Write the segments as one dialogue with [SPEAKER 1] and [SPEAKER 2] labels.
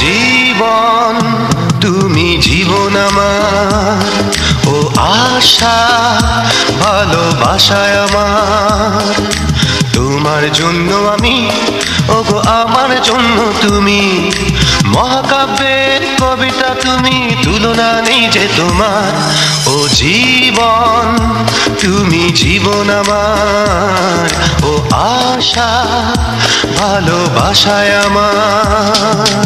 [SPEAKER 1] জীবন তুমি জীবন আমার। আশা ভালোবাসায় আমার। তোমার জন্য আমি ও গো আমার জন্য তুমি। মহাকাব্যের কবিতা তুমি, তুলনা নেই যে তোমার। ও জীবন, তুমি জীবন আমার। ও আশা, ভালোবাসায় আমার।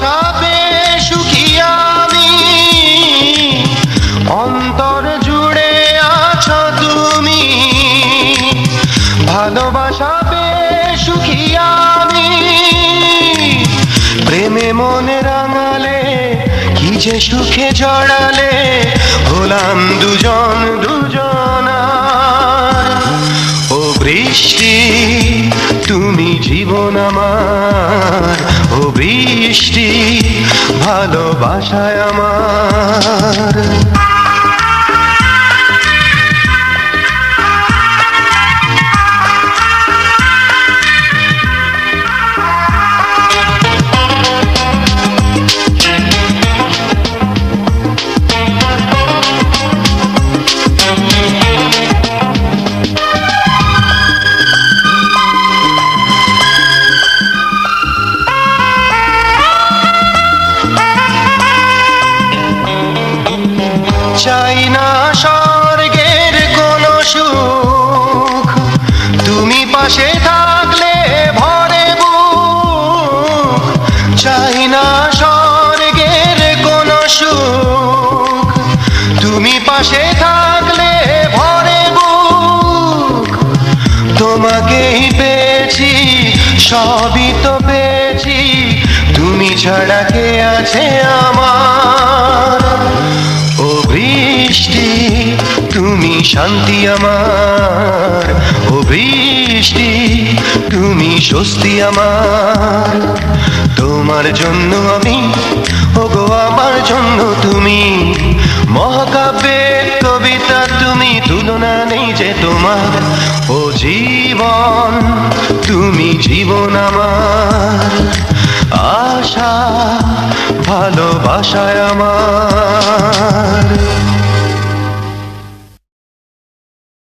[SPEAKER 1] পেয়ে সুখী আমি। অন্তর জুড়ে আছো তুমি। ভালোবাসা পেয়ে সুখী আমি। প্রেমে মনে রাঙালে, কি যে সুখে জড়ালে, হলাম দুজন দুজনার ও বৃষ্টি, তুমি জীবন আমার। ও বৃষ্টি ভালোবাসায় আমার। চাই না স্বর্গের কোন সুখ। তুমি পাশে থাকলে ভরে বুক। চাই না স্বর্গের কোন সুখ। তুমি পাশে থাকলে ভরে বুক। তোমাকেই পেয়েছি, সবই তো পেয়েছি। তুমি ছাড়া কে আছে আমার? শান্তি আমার। ও বৃষ্টি, তুমি স্বস্তি আমার। তোমার জন্য আমি ও গো আমার জন্য তুমি। মহাকাব্যের কবিতা তুমি, তুলনা নেই যে তোমার। ও জীবন, তুমি জীবন আমার। আশা, ভালোবাসায় আমার।